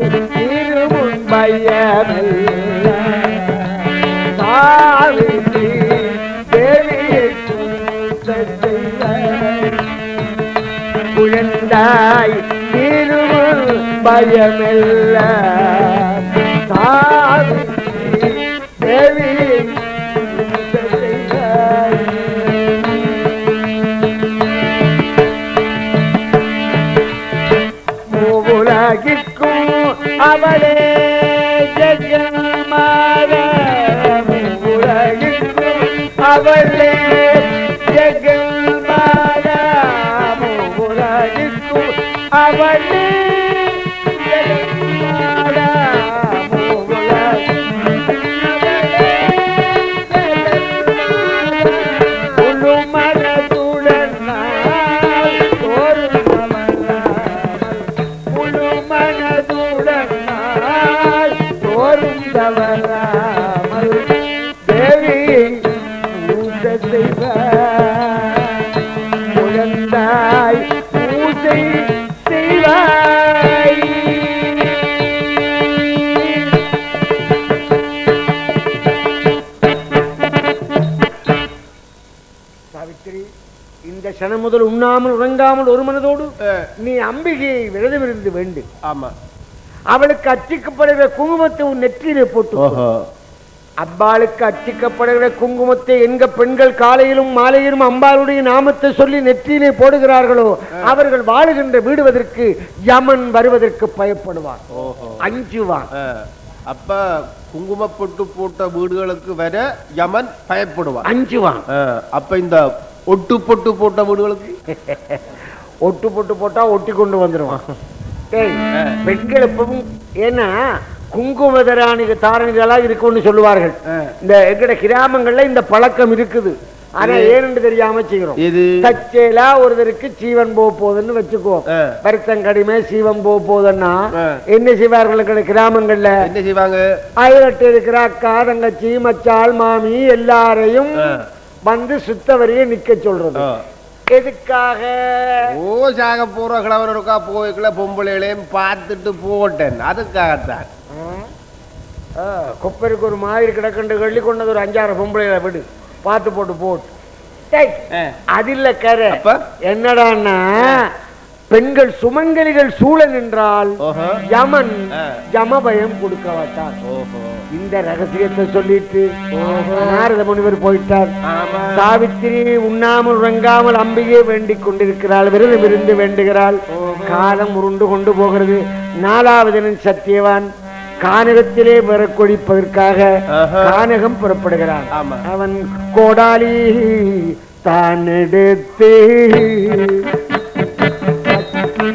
உயர்ந்தாய் திருமுன் பயமெல்ல சாவித்ரி தேவியை உயர்ந்தாய் திருமுன் பயமெல்ல சாவித்ரி நீ அம்பிகையை விரதமிருந்து வேண்டு. ஆமா. அவளுக்கு அச்சிக்கப்படுகிற குங்குமத்தை உன் நெற்றியிலே போட்டு அம்பாளுக்கு அச்சிக்கப்படுகிற குங்குமத்தை எங்க பெண்கள் காலையிலும் மாலையிலும் அம்பாளுடைய நாமத்தை சொல்லி நெற்றியிலே போடுகிறார்களோ அவர்கள் வாழுகின்ற வீடுவதற்கு யமன் வருவதற்கு பயப்படுவான் ஓஹோ. அஞ்சுவான். அப்ப குங்குமப்பொட்டு போட்ட வீடுகளுக்கு வர யமன் பயப்படுவான். அஞ்சுவான். அப்ப இந்த ஒட்டு பொட்டு போட்ட வீடுகளுக்கு? ஒட்டு போட்டு போட்டா ஒட்டி கொண்டு வந்துருவான் டேய், பெண்கள் எப்பவும் ஏன்னா குங்குமதராணிக தாரணிகளா இருக்கும்னு சொல்லுவார்கள். இந்த எங்கட கிராமங்கள்ல இந்த பழக்கம் இருக்குது ஆனா ஏன்னு தெரியாம செய்கிறோம் இது தச்சேலா ஒருத்தருக்கு சீவன் போக போகுதுன்னு வச்சுக்குவோம் ஆ. வருத்தம் கடிமை சீவன் போக போகுதுன்னா. என்ன செய்வார்கள் கிராமங்கள்ல என்ன செய்வாங்க அயலட்டு இருக்கிற அக்கா தங்கச்சி மச்சாள் மாமி எல்லாரையும். வந்து சுத்த வரைய நிக்க சொல்றது. எதுக்காக? ஓ சாக போற கிழவர் இருக்கா போய்க்குள்ள பொம்பளைகளையும் பார்த்துட்டு போட்டேன். அதுக்காகத்தான். கொப்பருக்கு ஒரு மாதிரி கிடக்கண்டு கள்ளி கொண்டது ஒரு அஞ்சாறு பொம்பளைகளை விடு. பார்த்து போட்டு போட்டு. அது இல்ல கரை. அப்ப? என்னடான்னா பெண்கள் சுமங்கலிகள் சூழ நின்றால். யமன் ஆ. யம பயம் கொடுக்க மாட்டான் ஓஹோ. இந்த ரகசியத்தை சொல்லிட்டு நாரத முனிவர் போயிட்டார். சாவித்திரி உண்ணாமல் உறங்காமல் அம்பிகை வேண்டிக் கொண்டிருக்கிறாள் விரதம் இருந்து வேண்டுகிறாள். காலம் உருண்டு கொண்டு போகிறது. நாலாவது தினம் சத்தியவான் கானகத்திலே விறக்கொழிப்பதற்காக ஆஹா. கானகம் புறப்படுகிறான். அவன் கோடாலி தான் எடுத்து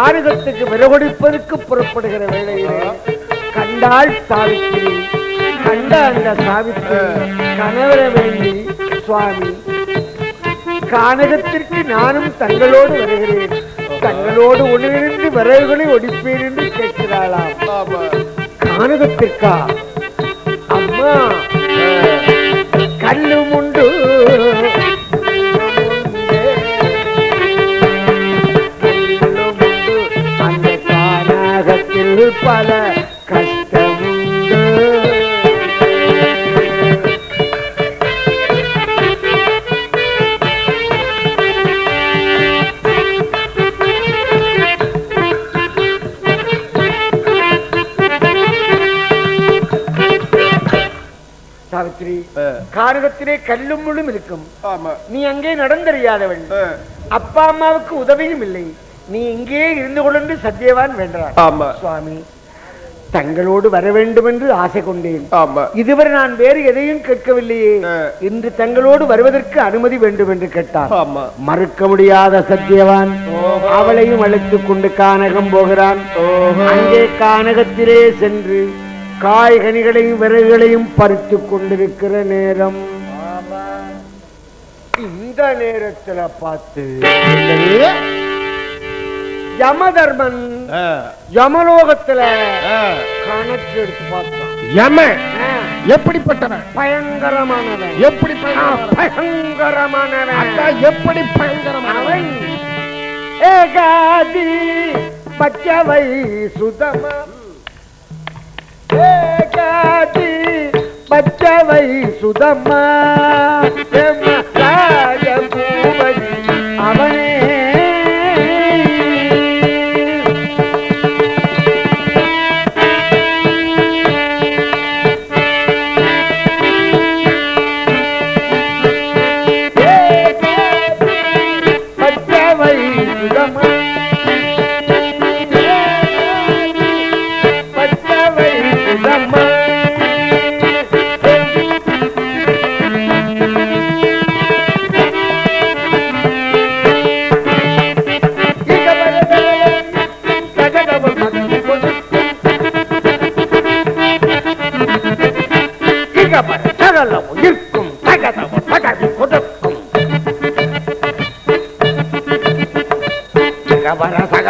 நாடகத்துக்கு காகிதத்துக்கு புறப்படுகிற வேளையிலே கண்டாள் சாவித்திரி கண்ட அந்த சாவித்திரி கணவர வேண்டி சுவாமி. கானகத்திற்கு நானும் தங்களோடு வருகிறேன். தங்களோடு உணவிருந்து விறகுகளை ஒடிப்பேன் என்று கேட்கிறாளாம். கானகத்திற்கா? அம்மா கல்லும் உண்டு. காரகத்திலே கல்லும் முள்ளும் இருக்கும். நீ அங்கே நடந்தறியாதவள். ஆ, அப்பா அம்மாவுக்கு உதவியும் இல்லை. நீ இங்கே இருந்து கொண்டு சத்தியவான் வேண்டான் ஆமா. சுவாமி தங்களோடு வர வேண்டும் என்று ஆசை கொண்டேன். இதுவரை நான் வேறு எதையும் கேட்கவில்லையே. இன்று தங்களோடு வருவதற்கு அனுமதி வேண்டும் என்று கேட்டான் ஆமா. மறுக்க முடியாத சத்தியவான். அவளையும் அழைத்துக் கொண்டு கானகம் போகிறான். அங்கே கானகத்திலே சென்று காய்கனிகளையும் விறகுகளையும் பறித்துக் கொண்டிருக்கிற நேரம். நேரத்துல பார்த்து யமதர்மன் யமலோகத்துல. கணக்கு எடுத்து பார்த்தான். எப்படிப்பட்டவன்? பயங்கரமானவன். எப்படி பயங்கரமானவன்? எப்படி பயங்கரமானவன்? ஏகாதி பச்சவை சுதமா. ஏகாதி பச்சவை சுதமா.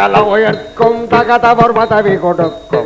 கபர சகல உயர்க்கும் தகதவர் பதவி கொடுக்கும்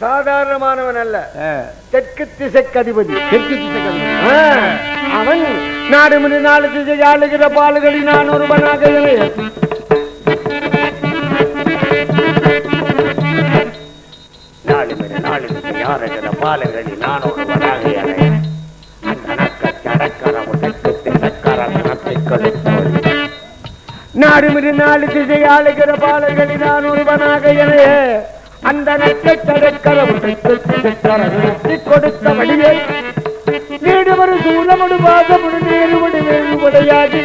சாதாரணமானவன் அல்ல தெற்கு திசைக்கு அதிபதி தெற்கு திசைகள். ஆ, அவன் நாடு மணி நாலு திசை ஆளுகிற பாலுகளி நான் ஒருவனாக. நாடு மணி நாலு திசை ஆளுகிற பாலுகளி நான் ஒருவனாக. நாடு நாலு திசை ஆளுகிற நான் இணைய அந்த நட்சத்திரக்கரத்தை கொடுத்த வழியே. நீடுவரு சூழமுடு பாதமுடு நேருமுடு வேறுமுடையாது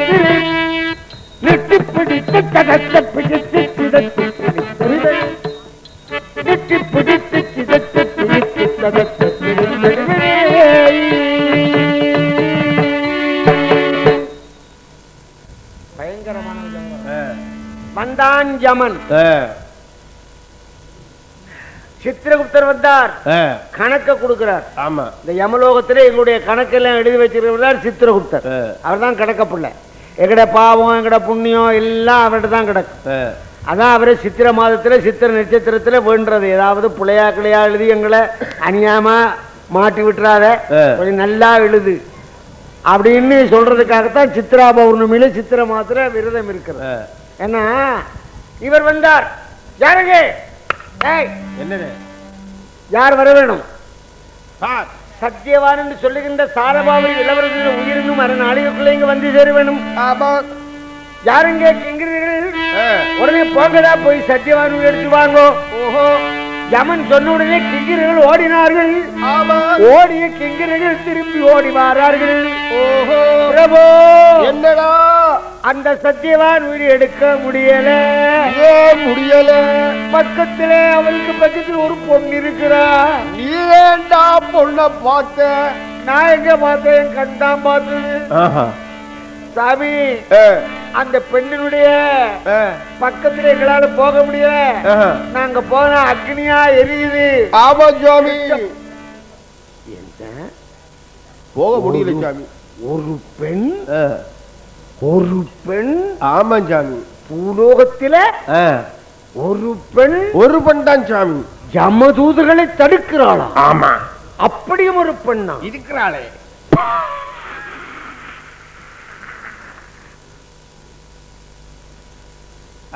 நெட்டி பிடித்து கடத்த பிடித்து கிடத்து நெட்டி பிடித்து கிடத்து பிடித்து கடத்த பயங்கரமான வந்தான் யமன் ஆ, சித்திரகுப்தர் வந்தார். கணக்க கொடுக்கிறார். ஆமா. இந்த யமலோகத்திலே எங்களுடைய கணக்கெல்லாம் எழுதி வச்சிருக்கிறார் சித்திரகுப்தர். அவர் தான் கணக்க பிள்ளை. எங்கட பாவம் எங்கட புண்ணியம் எல்லாம் அவர்கிட்ட தான் கிடக்கும் அதான் அவரை சித்திர மாதத்துல சித்திர நட்சத்திரத்துல வேண்டுறது. ஏதாவது புள்ளையா கிளையா எழுதி எங்களை அநியாயமா மாட்டி விட்டுறாத. கொஞ்சம் நல்லா எழுது. அப்படின்னு சொல்றதுக்காகத்தான் சித்ரா பௌர்ணமியில சித்திர மாத்திர விரதம் இருக்கிறது. ஏன்னா இவர் வந்தார். யாருங்க என்னது? யார் வர வேணும்? சார். சத்தியவான் என்று சொல்லுகின்ற சாரபாவை இளவரசர் உயிரினும் அரை நாளைக்குள்ள இங்க வந்து சேர வேணும். யாருங்க எங்கிறீர்கள் உடனே போங்கடா போய் சத்தியவான் எடுத்து வாங்கோ. ஓஹோ. யமன் சொன்ன உடனே கிங்கிரர்கள் ஓடினார்கள். ஆமா. ஓடிய கிங்கிரர்கள் திரும்பி ஓடி வாரார்கள். ஓஹோ. பிரபு. என்னடா? அந்த சத்தியவான் உயிர் எடுக்க முடியல. முடியல. பக்கத்திலே அவருக்கு பக்கத்தில் ஒரு பொண்ணு இருக்கிறா. நீ ஏன்டா பொண்ண பார்த்த? நான் எங்க பார்த்தேன்? என் கண் தான் பார்த்தது. சாமி அந்த பெண்ணினுடைய பக்கத்துல எங்களால போக முடியல. நாங்க போன அக்னியா எரியுது. ஆமா சுவாமி என்ன போக முடியல சாமி. ஒரு பெண் ஒரு பெண் ஆமா சாமி பூலோகத்தில ஒரு பெண் ஒரு பெண் தான் சாமி. யமதூதர்களை தடுக்கிறாளா? ஆமா. அப்படியும் ஒரு பெண்ணா இருக்கிறாளே.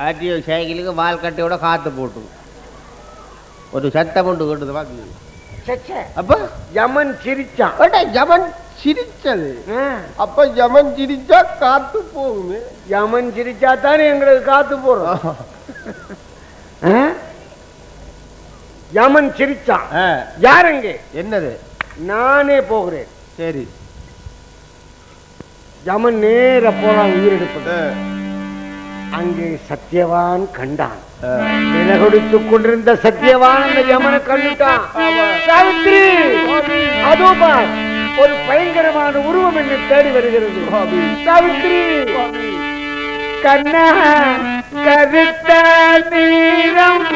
ஆர்டிஓ சைக்கிளுக்கு வால் கட்டையோட காத்து போட்டு ஒரு சத்தம் கொண்டு கொண்டு பாக்கல சச்சே. அப்ப? யமன் சிரிச்சான் யமன் சிரிச்சது? அப்ப யமன் சிரிச்சா காத்து போகுமே. யமன் சிரிச்சா தானே எங்களுக்கு காத்து போறோம்? யமன் சிரிச்சான் யாருங்க என்னது? நானே போகிறேன். சரி. யமன் நேர போறான் உயிரெடுப்பது அங்கே சத்தியவான் கண்டான். ஆ. கொண்டிருந்த சத்தியவான் யமன கண்டுட்டான் சாவித்ரி அதோ பார் ஒரு பயங்கரமான உருவம் என்னை தேடி வருகிறது சாவித்ரி கண்ணா கருத்த நீரம்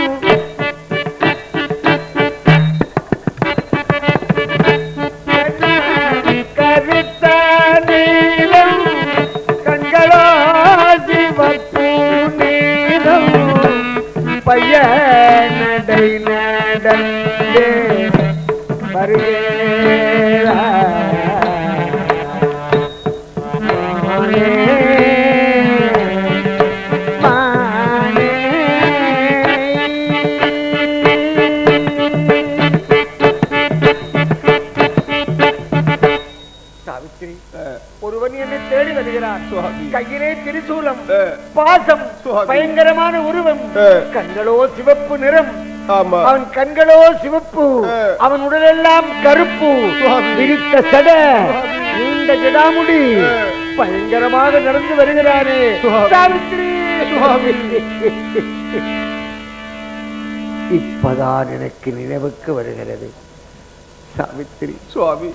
பாசம். பயங்கரமான உருவம். கண்களோ சிவப்பு நிறம் ஆமா அவன் கண்களோ சிவப்பு. அவன் உடலெல்லாம் கருப்பு. விரித்த சட. நீண்ட ஜடாமுடி. பயங்கரமாக நடந்து வருகிறானே சுவாமி. இப்பதான் எனக்கு நினைவுக்கு வருகிறது சாவித்திரி சுவாமி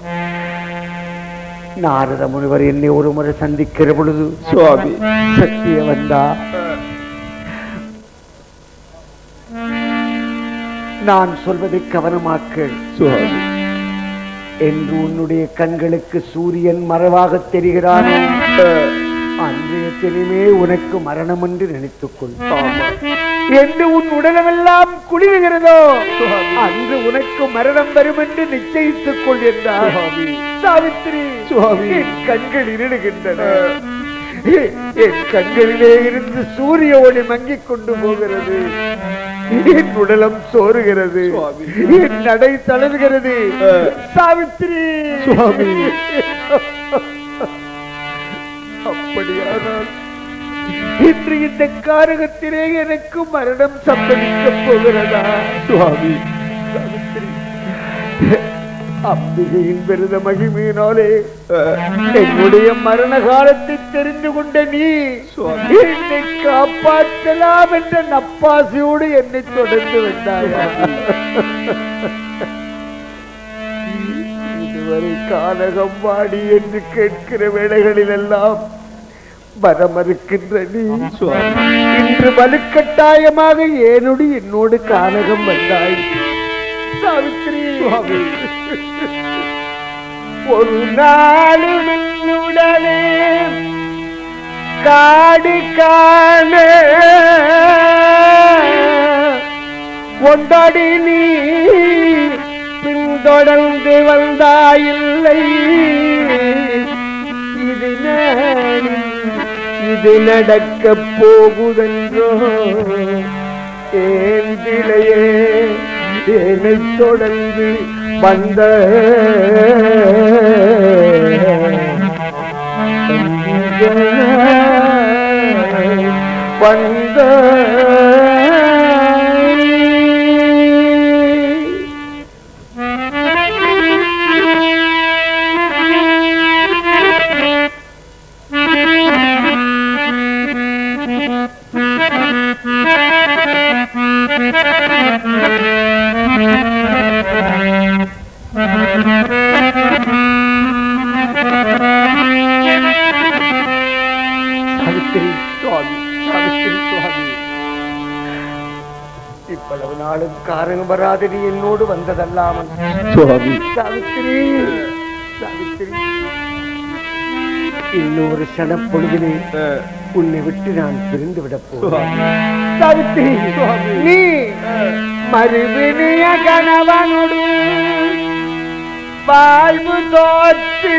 நாரத முனிவர் என்னை ஒரு முறை சந்திக்கிற பொழுது சுவாமி சத்திய வந்தா நான் சொல்வதை கவனமாக்கள் சுவாமி. என்று உன்னுடைய கண்களுக்கு சூரியன் மறைவாக தெரிகிறானோ? அன்றைய தினமே உனக்கு மரணம் என்று நினைத்துக்கொள். என்று உன் உடலமெல்லாம் குளிர்கிறதோ. அன்று உனக்கு மரணம் வரும் என்று நிச்சயித்துக் சுவாமி. என் கண்கள் இருடுகின்றன என் கண்களிலே இருந்து சூரிய ஒளி மங்கிக் கொண்டு போகிறது என் உடலம் சோறுகிறது. என் நடை தளர்கிறது ஆ. சாவித்திரி சுவாமி. அப்படியானால் இன்று இந்த காரகத்திலே எனக்கு மரணம் சம்பவிக்கப் போகிறதா? சுவாமி அம்பிகையின் பெருத மகிமையினாலே என்னுடைய மரண காலத்தை தெரிந்து கொண்ட நீ. என்னை காப்பாற்றலாம் என்ற நப்பாசையோடு என்னை தொடர்ந்து வந்தாயா? இதுவரை கானகம் வாடி என்று கேட்கிற வேளைகளில் எல்லாம் மரமறுக்கின்ற நீ. இன்று வலுக்கட்டாயமாக ஏனொடி என்னோடு கானகம் வந்தாய். சாவித்திரி ஒரு நாளும் என்னுடனே காடு காண. ஒன்றடி நீ பின்தொடர்ந்து வந்தாயில்லை. இது நாடி இது நடக்கப் போகுதென்றோ? ஏந்திலையே என்னை தொடர்ந்து வந்த வந்த வந்ததல்லாமல் சுவாமி. சாவித்திரி சாவித்திரி. இன்னொரு சன பொழுதிலே உன்னை விட்டு நான் பிரிந்து போகிறேன். சாவித்திரி நீ மறுவினிய கணவனோடு வாழ்வு தோற்று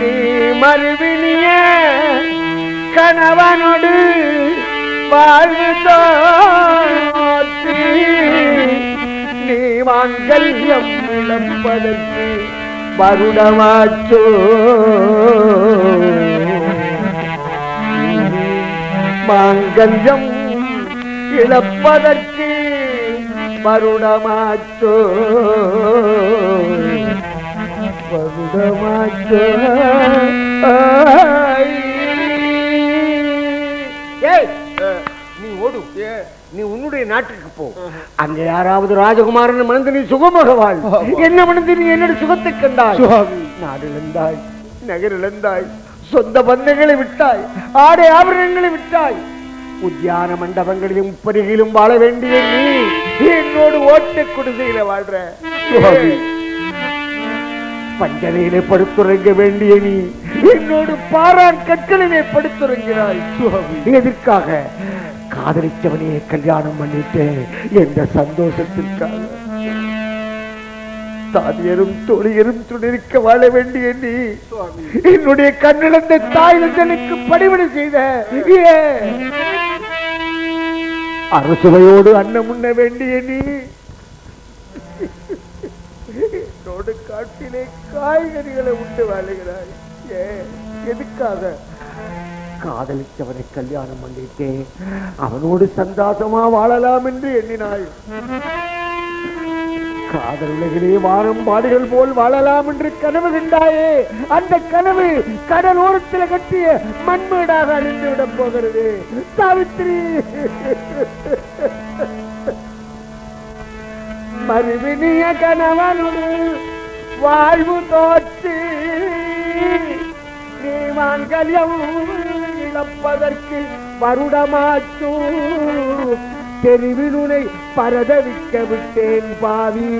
நீ மறுவினிய கணவனோடு வாழ்வு தோற்று மாங்கல்யம் இழப்பதற்கு வருடமாச்சோ. மாங்கல்யம் இழப்பதற்கு வருடமாச்சோ. வருடமாச்சோ. நீ உன்னுடைய நாட்டுக்கு போ. அங்க யாராவது ராஜகுமாரன் மணந்து நீ சுகமாக வாழ். என்ன மணந்து நீ என்னோட சுகத்தை கண்டாய்? நாடு இழந்தாய் நகர் இழந்தாய் சொந்த பந்தங்களை விட்டாய் ஆடை ஆபரணங்களை விட்டாய். உத்தியான மண்டபங்களிலும் உப்பரிகளிலும் வாழ வேண்டிய நீ என்னோடு ஓட்ட குடிசையில வாழ்ற. பஞ்சனையிலே படுத்துறங்க வேண்டிய நீ என்னோடு பாரான் கற்களிலே படுத்துறங்கிறாய். எதற்காக? காதலிச்சவனையே கல்யாணம் பண்ணிட்டேன் என்ற சந்தோஷத்திற்காக? தாதியரும் தோழியரும் துணிருக்க வாழ வேண்டிய நீ என்னுடைய கண்ணிழந்த தாய் நந்தனுக்கு பணிவிடை செய்த ஏன்? அரசுவையோடு அன்னம் உண்ண வேண்டிய நீ என்னோடு காட்டிலே காய்கறிகளை உண்டு வாழுகிறாய். ஏ எதுக்காக? காதலிச்சவனை கல்யாணம் பண்ணிட்டேன் அவனோடு சந்தாசமா வாழலாம் என்று எண்ணினாய். காதல் உலகிலே வானம் பாடுகள் போல் வாழலாம் என்று கனவு கண்டாயே. அந்த கனவு கடலோரத்தில் கட்டிய மண்மேடாக அழிந்து விட போகிறது. சாவித்திரி! மறுவினிய கணவனோடு வாழ்வு தோற்று நீ மாங்கல்யம் இழப்பதற்கு வருடமாச்சு. தெருவிலுனை பரதவிக்க விட்டேன் பாவி.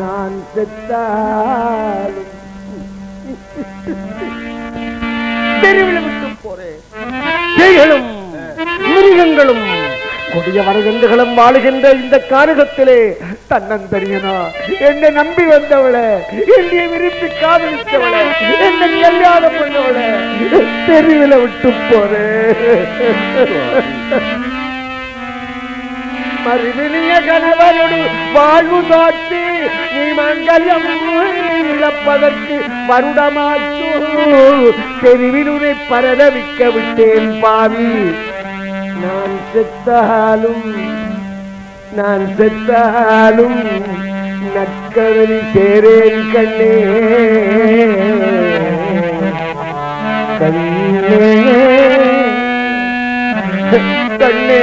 நான் செத்தாலும். தெருவில் விட்டு போறேன். மிருகங்களும். கொடிய வரகண்டுகளும் வாழுகின்ற இந்த காரகத்திலே தன்னந்தரியனா என்னை நம்பி வந்தவளை என்னை விரும்பி காதலித்தவளை என்னை கல்யாணம் பண்ணவளை தெருவில விட்டு போறேன் மறுவினிய கணவனோடு வாழ்வு காட்டி நீ மங்கல்யம் இழப்பதற்கு வருடமாச்சு தெருவினுரை பரதவிக்க விட்டேன் பாவி. நான் செத்தாலும் நான் செத்தாலும் நற்கரவி சேரேன் கண்ணே. கண்ணே. கண்ணே.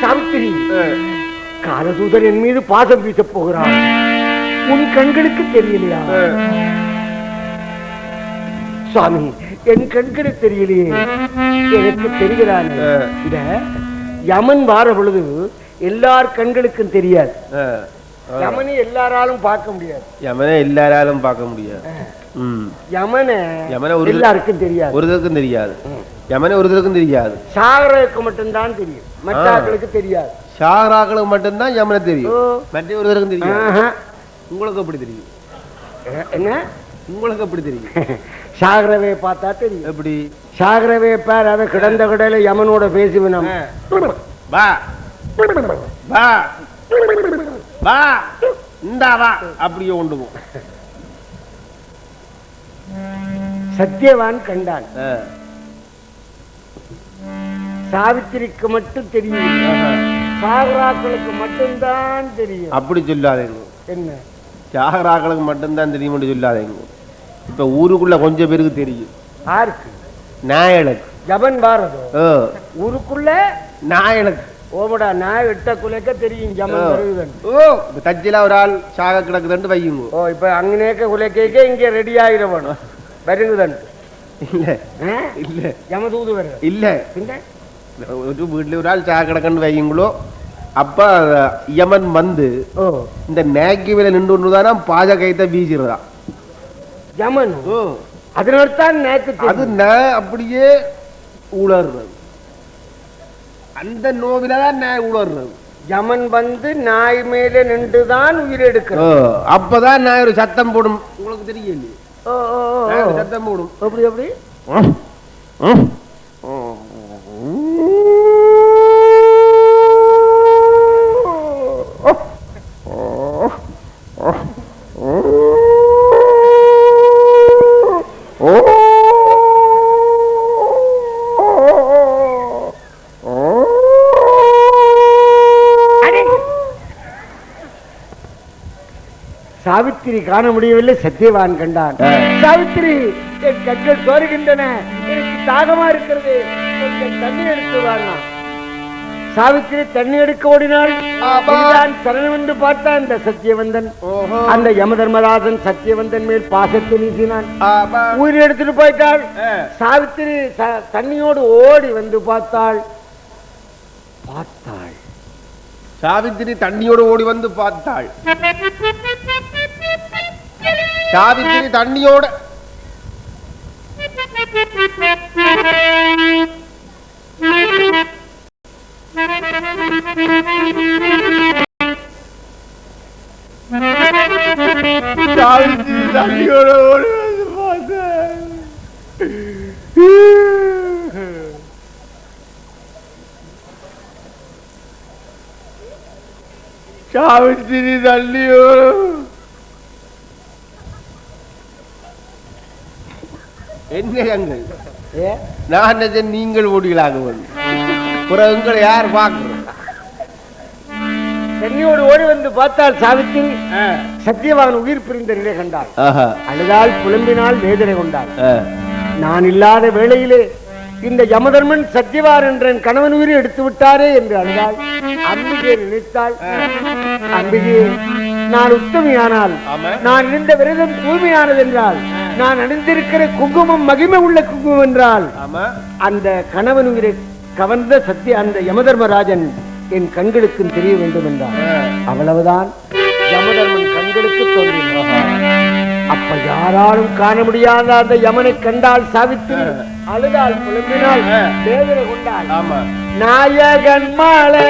சாவித்திரி காலதூதன் என் மீது பாசம் வீசப் போகிறான். உன் கண்களுக்கு தெரியலையா? சுவாமி என் கண்களுக்கு தெரியலையே. எனக்கு தெரிகிறான் இந்த யமன் வார பொழுது எல்லார் கண்களுக்கும் தெரியாது. யமனை எல்லாராலும் பார்க்க முடியாது. யமனே எல்லாராலும் பார்க்க முடியாது. ம். யமனை யமனை ஒரு எல்லாருக்கும் தெரியாது. ஒருத்தருக்கும் தெரியாது. யமனே ஒருத்தருக்கும் தெரியாது. சாகரக்கு மட்டும்தான் தெரியும். மற்ற ஆட்களுக்கு தெரியாது. ஷாகராக்களுக்கு மட்டும்தான் யமனை. தெரியும். மற்ற ஒருத்தருக்கும் தெரியாது. ஆஹா. உங்களுக்கு எப்படி தெரியும்? என்ன? உங்களுக்கு எப்படி தெரியும்? சாகரவே பார்த்தா தெரியும். எப்படி? சாகரவே பேர் அதை கிடந்த கடையில யமனோட பேசுவினம் வா. வா. வா. இந்தா வா. அப்படியே கொண்டு போ சத்தியவான் கண்டான். சாவித்திரிக்கு மட்டும் தெரியும். சாகராக்களுக்கு மட்டும்தான் தெரியும். அப்படி சொல்லாதீங்க என்ன? சாகராக்களுக்கு மட்டும்தான் தெரியும்னு சொல்லாதீங்க. இப்போ ஊருக்குள்ள கொஞ்சம் பேருக்கு தெரியும். யாருக்கு? நாயலுக்கு. ஜபன் பாரதம் ஊருக்குள்ள? நாயலுக்கு. ஓமடா நாய் வெட்ட குலைக்க தெரியும் ஜமன் வருதுன்னு ஓ தஜ்ஜில ஒரு ஆள் சாக கிடக்குதுன்னு வையுங்க. ஓ இப்போ அங்கேக்க குலைக்க இங்கே ரெடி ஆகிடவன் வருதுன்னு இல்ல. இல்ல. ஜமதூது வருது இல்ல. பின்ன? ஒரு வீட்டில் ஒரு ஆள் சாக கிடக்குன்னு வையுங்களோ. அப்ப யமன் வந்து இந்த நேக்கி வேலை நின்று ஒன்றுதானா பாஜ கைத்தை வீசிடுறான் யமன் அதனால்தான் நேக்கு அது அப்படியே உளர்றது அந்த நோவில தான் நே உளர்றது யமன் வந்து நாய் மேல நின்று தான் உயிர் எடுக்கிறோம் அப்பதான் நாய் ஒரு சத்தம் போடும். உங்களுக்கு தெரியலையே சத்தம் போடும். அப்படி எப்படி? சாவித்திரி காண முடியவில்லை சத்தியவான் கண்டான். சாவித்திரி என் கண்கள் சோறுகின்றன எனக்கு தாகமா இருக்கிறது தண்ணி எடுத்து வாங்க சாவித்திரி தண்ணி எடுக்க ஓடினாள். சரணம் என்று பார்த்தான் அந்த சத்தியவந்தன் அந்த யமதர்மராஜன் சத்தியவந்தன் மேல் பாசத்தை வீசினான். உயிர் எடுத்துட்டு போயிட்டாள். சாவித்திரி தண்ணியோடு ஓடி வந்து பார்த்தாள். பார்த்தாள். சாவித்திரி தண்ணியோடு ஓடி வந்து பார்த்தாள். சாவித்திரி தண்ணியோட சாவித்திரி தண்ணியோட ஓடி வந்து பார்த்தாள் சாவித்திரி தண்ணியோட என்ன அங்கள் ஏ? நான் நீங்கள் ஓடிகளாக பிறகு உங்களை யார் பார்க்கிறோம் தண்ணியோடு ஓடி வந்து பார்த்தாள் சாவித்திரி சத்தியவான் உயிர் பிரிந்த நிலை கண்டாள். ஆஹா. அழுதாள் புலம்பினால் வேதனை கொண்டாள். ஆ. நான் இல்லாத வேளையிலே இந்த யமதர்மன் சத்தியவான் என்ற என் கணவன் உயிரை எடுத்து விட்டாரே என்று அழுதாள். அம்பிகை நினைத்தாள். அம்பிகை நான் உத்தமியானால். நான் இருந்த விரதம் தூய்மையானது என்றால் நான் அணிந்திருக்கிற குங்குமம் மகிமை உள்ள குங்குமம் என்றால் அந்த கணவன் உயிரை கவர்ந்த சத்திய அந்த யமதர்மராஜன் என் கண்களுக்கும் தெரிய வேண்டும் என்றார். அவ்வளவுதான். யமதர்மன் கண்களுக்கு தோன்றினார் அப்ப யாராலும் காண முடியாத அந்த யமனை கண்டால் சாவித்திரி அழுதாள் புலம்பினாள் ஆ. வேதனை கொண்டாள். ஆமா. நாயகன் மாலை.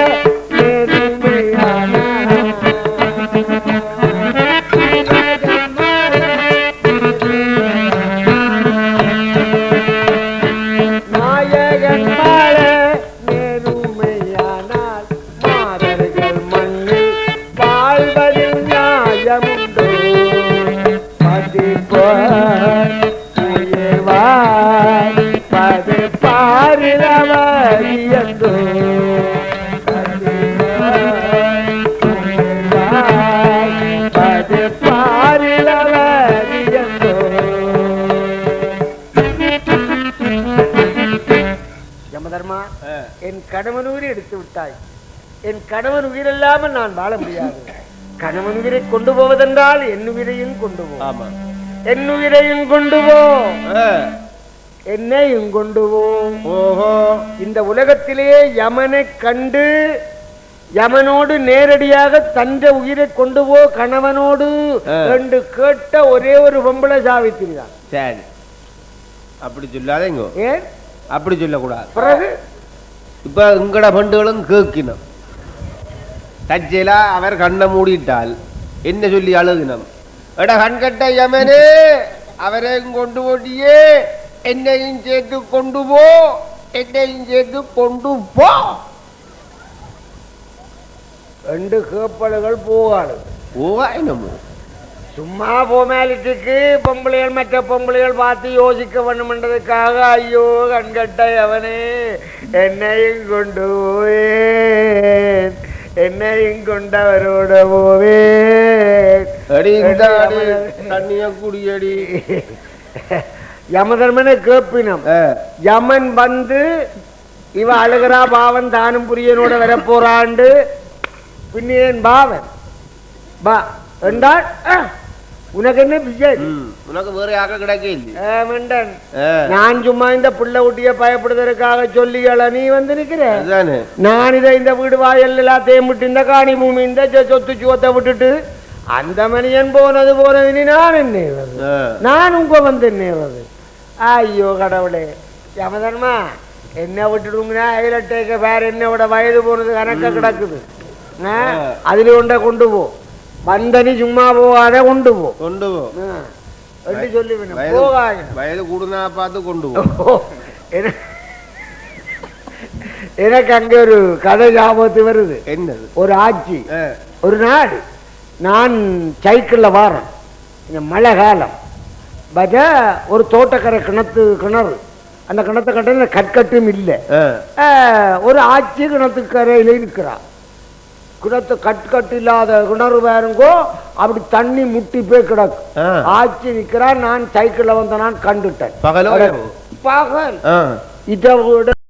என் கணவன் உயிரை எடுத்து விட்டாய். என் கணவன் உயிர் இல்லாமல் நான் வாழ முடியாது. கணவன் உயிரை கொண்டு போவதென்றால் என் உயிரையும் கொண்டு போ. என் உயிரையும் கொண்டு போ. என்னையும் கொண்டு போ. ஓஹோ. இந்த உலகத்திலேயே யமனை கண்டு யமனோடு நேரடியாக தந்த உயிரை கொண்டு போ கணவனோடு. என்று கேட்ட ஒரே ஒரு பொம்பளை சாவித்திரி தான் சரி. அப்படி சொல்லாதேங்க ஏன்? அப்படி சொல்லக்கூடாது. பிறகு? இப்போ உங்களோட பண்டுகளும் கேட்கினோம். தச்சையில அவர் கண்ணை மூடிட்டால் என்ன சொல்லி அழுகினம்? எட கண்கட்ட யமனே அவரையும் கொண்டு போட்டியே என்னையும் சேர்த்து கொண்டு போ என்னையும் சேர்த்து கொண்டு போ. ரெண்டு கேப்பல்கள் போகாது. ஓவா என்னமோ சும்மா பொமாலிட்டிக்கு பொம்பளைகள் மற்ற பொம்பளைகள் பார்த்து யோசிக்க வேண்டுமென்றதுக்காக ஐயோ கண்கட்ட அவனே என்னையும் கொண்டு போவேன். என்னையும் கொண்டவரோட போவேன். தண்ணிய குடியடி. யமதர்மனை கேப்பினம். யமன் வந்து இவ அழுகிறா பாவன் தானும் புரியனோட வரப்போறாண்டு. பின்னேன் பாவன். பா என்றால் உனக்கு ம், உனக்கு வேற யாரும் கிடைக்க நான் சும்மா இந்த பிள்ளை குட்டிய பயப்படுவதற்காக சொல்லிகள நீ வந்து நிக்கிற நான் இதை இந்த வீடு வாயல் எல்லாத்தையும் விட்டு இந்த காணி பூமி இந்த சொத்து சுவத்தை விட்டுட்டு அந்த மனிதன் போனது போனது இனி நான் என்ன செய்வது? ஆ, நான் உங்க வந்து என்னவது ஐயோ கடவுளே யமதர்மா என்ன விட்டுடுங்கன்னா ஐலட்டேக்க வேற என்னோட வயது போனது கணக்க கிடக்குது அதுல ஒன்றை கொண்டு போ வந்தனி சும்மா போகாத கொண்டு போ. கொண்டு போ. ஆ, என்று சொல்லி போகாத. வயது கூடுனா பார்த்து கொண்டு போ. எனக்கு அங்க ஒரு கதை ஞாபகத்து வருது. என்னது? ஒரு ஆட்சி. ஒரு நாள் நான் சைக்கிள்ல வாரேன். இந்த மழை காலம். பார்த்தா ஒரு தோட்டக்கரை கிணத்து கிணறு. அந்த கிணத்து கட்ட கற்கட்டும் இல்லை. ஒரு ஆட்சி கிணத்து கரையில இருக்கிறா கிணத்து கட்கட்டு இல்லாத கிணறு வேறுங்கோ அப்படி தண்ணி முட்டி போய் கிடக்கு. ஆ. ஆட்சி நிக்கிறா நான் சைக்கிள்ல வந்த நான் கண்டுட்டேன். பகலோ இதை விட